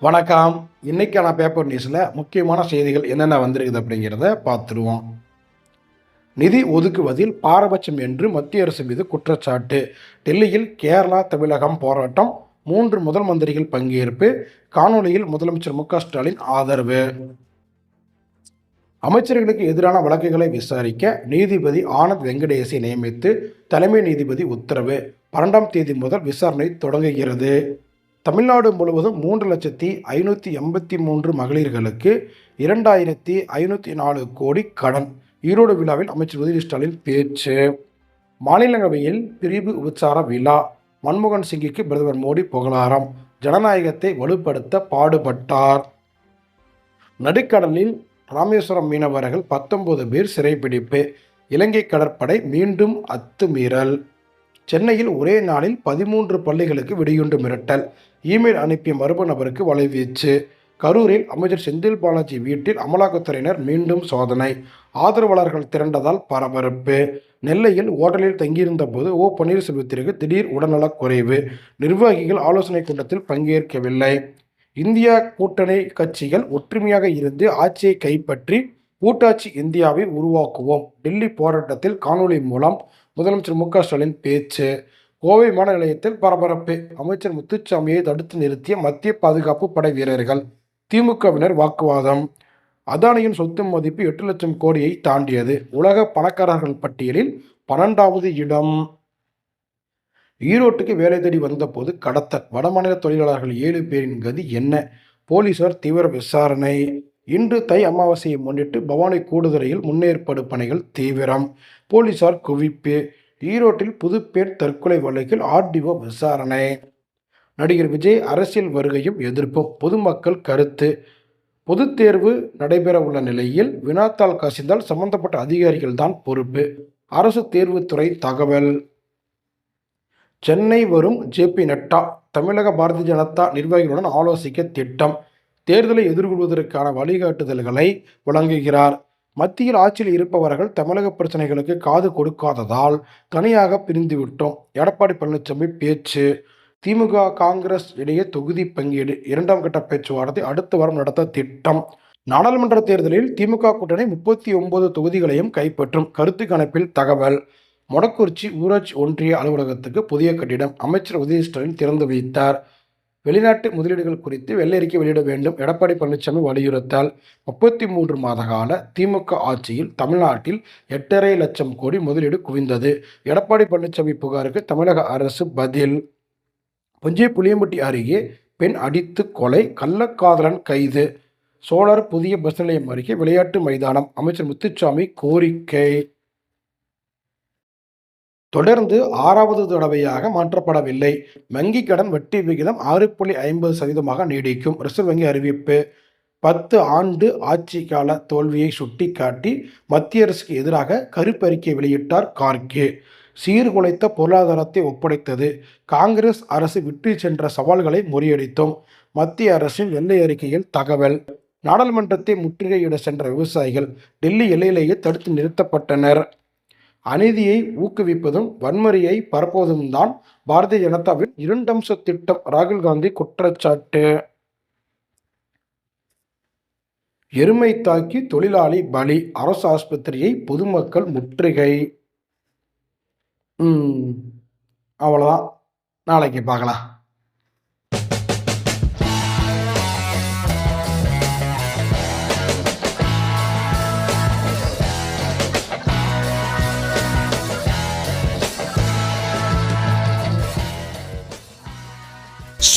வணக்கம். இன்னைக்கான பேப்பர் நியூஸில் முக்கியமான செய்திகள் என்னென்ன வந்திருக்குது அப்படிங்கிறத பார்த்துருவோம். நிதி ஒதுக்குவதில் பாரபட்சம் என்று மத்திய அரசு மீது குற்றச்சாட்டு. டெல்லியில் கேரளா தமிழகம் போராட்டம் மூன்று முதல் மந்திரிகள் பங்கேற்பு காணொலியில் முதலமைச்சர் மு ஸ்டாலின் ஆதரவு. அமைச்சர்களுக்கு எதிரான வழக்குகளை விசாரிக்க நீதிபதி ஆனந்த் வெங்கடேசை நியமித்து தலைமை நீதிபதி உத்தரவு. பன்னெண்டாம் தேதி முதல் விசாரணை தொடங்குகிறது. தமிழ்நாடு முழுவதும் மூன்று லட்சத்தி ஐநூற்றி எண்பத்தி மூன்று மகளிர்களுக்கு இரண்டாயிரத்தி ஐநூற்றி நாலு கோடி கடன். ஈரோடு விழாவில் அமைச்சர் உதயநிதி ஸ்டாலின் பேச்சு. மாநிலங்களவையில் பிரிவு உபச்சார விழா. மன்மோகன் சிங்கிற்கு பிரதமர் மோடி புகழாரம். ஜனநாயகத்தை வலுப்படுத்த பாடுபட்டார். நடுக்கடலில் ராமேஸ்வரம் மீனவர்கள் பத்தொன்பது பேர் சிறைப்பிடிப்பு. இலங்கை கடற்படை மீண்டும் அத்துமீறல். சென்னையில் ஒரே நாளில் பதிமூன்று பள்ளிகளுக்கு வெடியுண்டு மிரட்டல். இமெயில் அனுப்பிய மர்ம நபருக்கு வலைவீச்சு கரூரில் அமைச்சர் செந்தில் பாலாஜி வீட்டில் அமலாக்கத்துறையினர் மீண்டும் சோதனை. ஆதரவாளர்கள் திரண்டதால் பரபரப்பு. நெல்லையில் ஓட்டலில் தங்கியிருந்த போது ஓ பன்னீர்செல்வத்திற்கு திடீர் உடல்நலக் குறைவு. நிர்வாகிகள் ஆலோசனை கூட்டத்தில் பங்கேற்கவில்லை. இந்தியா கூட்டணி கட்சிகள் ஒற்றுமையாக இருந்து ஆட்சியை கைப்பற்றி கூட்டாட்சி இந்தியாவை உருவாக்குவோம். டெல்லி போராட்டத்தில் காணொலி மூலம் முதலமைச்சர் மு ஸ்டாலின் பேச்சு. கோவை விமான நிலையத்தில் பரபரப்பு. அமைச்சர் முத்துச்சாமியை தடுத்து நிறுத்திய மத்திய பாதுகாப்பு படை வீரர்கள். திமுகவினர் வாக்குவாதம். அதானியின் சொத்து மதிப்பு எட்டு லட்சம் கோடியை தாண்டியது. உலக பணக்காரர்கள் பட்டியலில் பன்னெண்டாவது இடம். ஈரோட்டுக்கு வேலை தேடி வந்தபோது கடத்தல். வடமாநில தொழிலாளர்கள் ஏழு பேரின் கதி என்ன? போலீசார் தீவிர விசாரணை. இன்று தை அமாவாசையை முன்னிட்டு பவானி கூடுதுறையில் முன்னேற்பாடு பணிகள் தீவிரம். போலீசார் குவிப்பு. ஈரோட்டில் புதுப்பேர் தற்கொலை வழக்கில் ஆர்டிஓ விசாரணை. நடிகர் விஜய் அரசியல் வருகையும் எதிர்ப்பும். பொதுமக்கள் கருத்து. பொதுத் தேர்வு நடைபெற உள்ள நிலையில் வினாத்தாள் கசிந்தால் சம்பந்தப்பட்ட அதிகாரிகள் தான் பொறுப்பு. அரசு தேர்வுத்துறை தகவல். சென்னை வரும் ஜேபி நட்டா தமிழக பாரதிய ஜனதா நிர்வாகிகளுடன் ஆலோசிக்க திட்டம். தேர்தலை எதிர்கொள்வதற்கான வழிகாட்டுதல்களை வழங்குகிறார். மத்தியில் ஆட்சியில் இருப்பவர்கள் தமிழக பிரச்சனைகளுக்கு காது கொடுக்காததால் தனியாக பிரிந்துவிட்டோம். எடப்பாடி பழனிசாமி பேச்சு. திமுக காங்கிரஸ் இடையே தொகுதி பங்கீடு. இரண்டாம் கட்ட பேச்சுவார்த்தை அடுத்த வாரம் நடத்த திட்டம். நாடாளுமன்ற தேர்தலில் திமுக கூட்டணி முப்பத்தி ஒன்பது தொகுதிகளையும் கைப்பற்றும். கருத்து கணிப்பில் தகவல். மொடக்குறிச்சி ஊராட்சி ஒன்றிய அலுவலகத்துக்கு புதிய கட்டிடம் அமைச்சர் உதயஸ்டாலின் திறந்து வைத்தார். வெளிநாட்டு முதலீடுகள் குறித்து வெள்ளறிக்கை வெளியிட வேண்டும். எடப்பாடி பழனிசாமி வலியுறுத்தால். முப்பத்தி மூன்று மாத கால திமுக ஆட்சியில் தமிழ்நாட்டில் எட்டரை லட்சம் கோடி முதலீடு குவிந்தது. எடப்பாடி பழனிசாமி புகாருக்கு தமிழக அரசு பதில். புஞ்சை புளியம்பட்டி அருகே பெண் அடித்து கொலை கள்ளக்காதலன் கைது. சோழர் புதிய பஸ் நிலையம் அருகே விளையாட்டு மைதானம். அமைச்சர் முத்துச்சாமி கோரிக்கை. தொடர்ந்து ஆறாவது தடவையாக மாற்றப்படவில்லை. வங்கி கடன் வட்டி விகிதம் ஆறு புள்ளி ஐம்பது சதவீதமாக நீடிக்கும். ரிசர்வ் வங்கி அறிவிப்பு பத்து ஆண்டு ஆட்சி கால தோல்வியை சுட்டிக்காட்டி மத்திய அரசுக்கு எதிராக கருப்பறிக்கை வெளியிட்டார் கார்கே. சீர்குலைத்த பொருளாதாரத்தை ஒப்படைத்தது. காங்கிரஸ் அரசு விட்டு சென்ற சவால்களை முறியடித்தோம். மத்திய அரசின் வெள்ளை அறிக்கையில் தகவல் நாடாளுமன்றத்தை முற்றுகையிட சென்ற விவசாயிகள் டெல்லி எல்லையிலேயே தடுத்து நிறுத்தப்பட்டனர். அநீதியை ஊக்குவிப்பதும் வன்முறையை பரப்புவதும் தான் பாரதிய ஜனதாவின் இரண்டம்ச திட்டம் ராகுல் காந்தி குற்றச்சாட்டு. எருமை தாக்கி தொழிலாளி பலி அரசு ஆஸ்பத்திரியை பொதுமக்கள் முற்றுகை. அவ்வளோதான் நாளைக்கு பார்க்கலாம்.